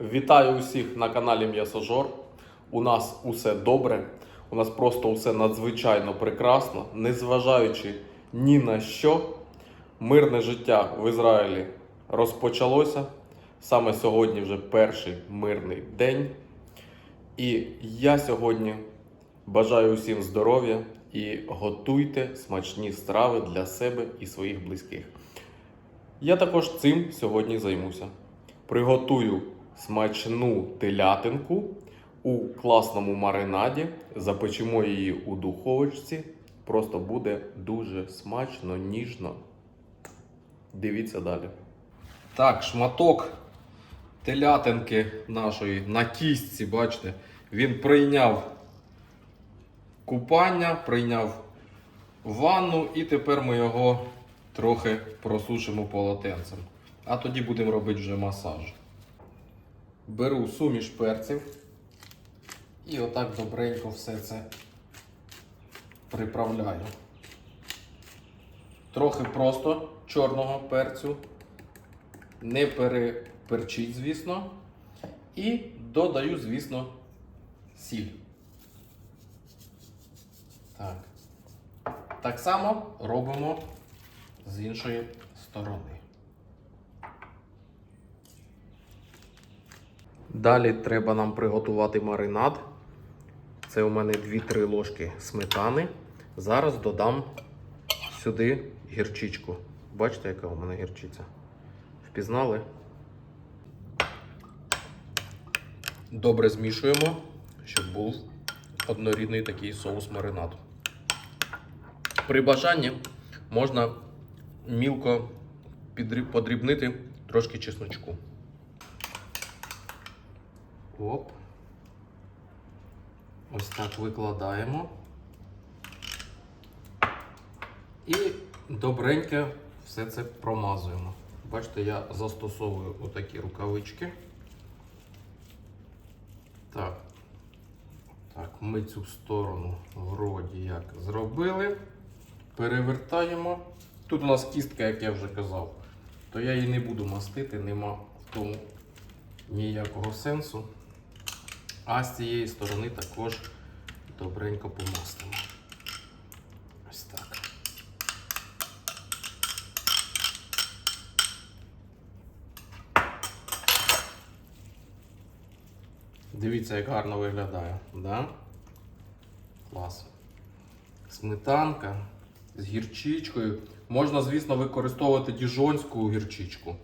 Вітаю усіх на каналі М'ясожор. У нас усе добре. У нас просто усе надзвичайно прекрасно, незважаючи ні на що. Мирне життя в Ізраїлі розпочалося. Саме сьогодні вже перший мирний день. І я сьогодні бажаю усім здоров'я і готуйте смачні страви для себе і своїх близьких. Я також цим сьогодні займуся. Приготую смачну телятинку у класному маринаді, запечемо її у духовочці. Просто буде дуже смачно, ніжно. Дивіться далі. Так, шматок телятинки нашої на кістці, бачите, він прийняв купання, прийняв ванну і тепер ми його трохи просушимо полотенцем. А тоді будемо робити вже масаж. Беру суміш перців і отак добренько все це приправляю. Трохи просто чорного перцю. Не переперчіть, звісно. І додаю, звісно, сіль. Так. Так само робимо з іншої сторони. Далі треба нам приготувати маринад. Це у мене 2-3 ложки сметани. Зараз додам сюди гірчичку. Бачите, яка у мене гірчиця? Впізнали? Добре змішуємо, щоб був однорідний такий соус маринад. При бажанні можна мілко подрібнити трошки чесночку. Оп. Ось так викладаємо. І добренько все це промазуємо. Бачите, я застосовую отакі рукавички. Так. Так, ми цю сторону вроді як зробили. Перевертаємо. Тут у нас кістка, як я вже казав, то я її не буду мастити, нема в тому ніякого сенсу. А з цієї сторони також добренько помастимо. Ось так. Дивіться, як гарно виглядає. Да? Клас. Сметанка з гірчичкою. Можна, звісно, використовувати діжонську гірчичку.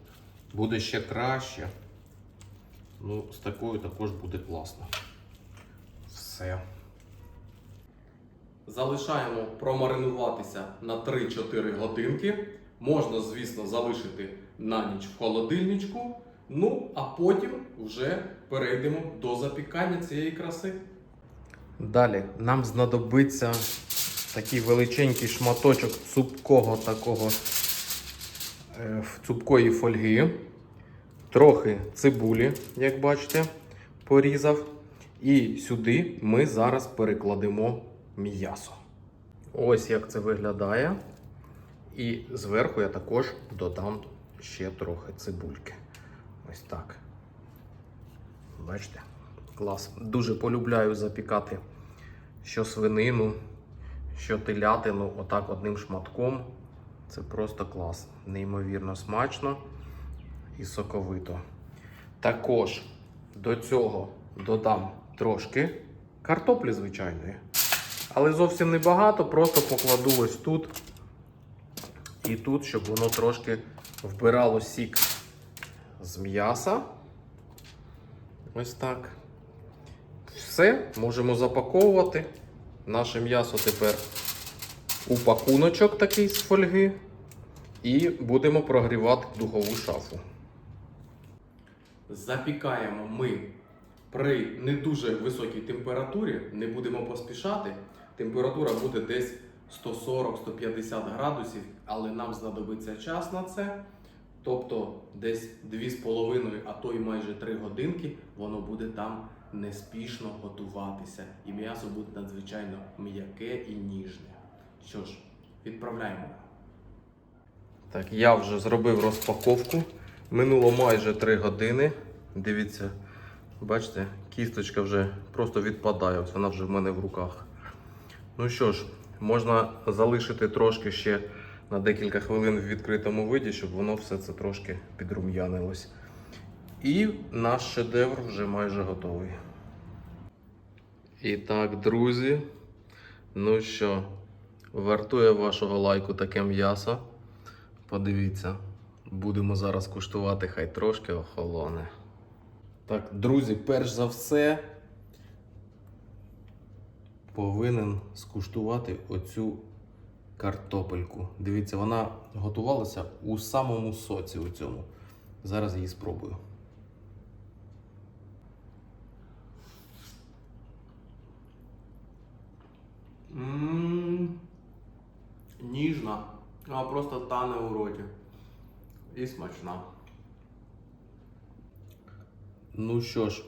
Буде ще краще. Ну, з такою також буде класно. Все. Залишаємо промаринуватися на 3-4 годинки. Можна, звісно, залишити на ніч в холодильничку. Ну, а потім вже перейдемо до запікання цієї краси. Далі нам знадобиться такий величенький шматочок цупкого такого е, цупкої фольги. Трохи цибулі, як бачите, порізав. І сюди ми зараз перекладемо м'ясо. Ось як це виглядає. І зверху я також додам ще трохи цибульки. Ось так. Бачите? Клас. Дуже полюбляю запікати що свинину, що телятину, отак одним шматком. Це просто клас. Неймовірно смачно і соковито. Також до цього додам трошки картоплі звичайної. Але зовсім небагато, просто покладу ось тут і тут, щоб воно трошки вбирало сік з м'яса. Ось так. Все, можемо запаковувати. Наше м'ясо тепер у пакуночок такий з фольги. І будемо прогрівати духову шафу. Запікаємо ми при не дуже високій температурі, не будемо поспішати. Температура буде десь 140-150 градусів, але нам знадобиться час на це. Тобто десь 2,5, а то й майже 3 годинки воно буде там неспішно готуватися. І м'ясо буде надзвичайно м'яке і ніжне. Що ж, відправляємо. Так, я вже зробив розпаковку. Минуло майже 3 години. Дивіться, Бачите, кісточка вже просто відпадає, ось вона вже в мене в руках. Ну що ж, можна залишити трошки ще на декілька хвилин в відкритому виді, щоб воно все це трошки підрум'янилось. І наш шедевр вже майже готовий. І так, друзі, ну що, вартує вашого лайку таке м'ясо. Подивіться, будемо зараз куштувати, хай трошки охолоне. Так, друзі, перш за все повинен скуштувати оцю картопельку. Дивіться, вона готувалася у самому соці у цьому. Зараз її спробую. Ммм, ніжна, вона просто тане у роті. І смачна. Ну що ж,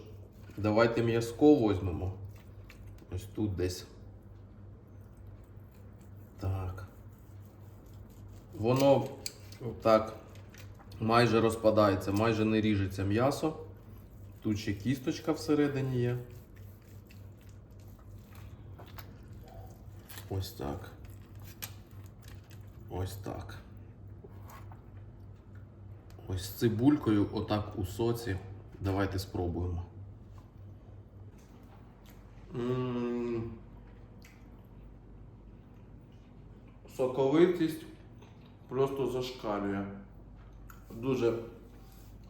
давайте м'язко візьмемо. Ось тут десь. Так. Воно так майже розпадається, майже не ріжеться м'ясо. Тут ще кісточка всередині є. Ось так. Ось так. Ось з цибулькою, отак у соці. Давайте спробуємо. Соковитість просто зашкалює. Дуже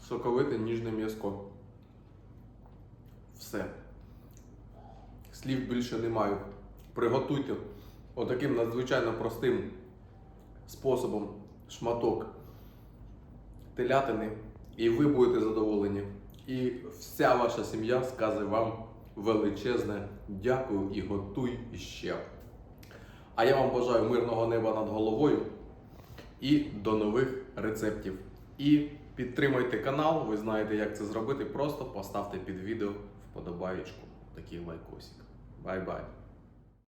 соковите ніжне м'язко. Все. Слів більше не маю. Приготуйте отаким надзвичайно простим способом шматок телятини, і ви будете задоволені. І вся ваша сім'я скаже вам величезне дякую і готуй іще. А я вам бажаю мирного неба над головою і до нових рецептів. І підтримуйте канал, ви знаєте, як це зробити. Просто поставте під відео вподобаєчку, такий лайкосик. Бай-бай!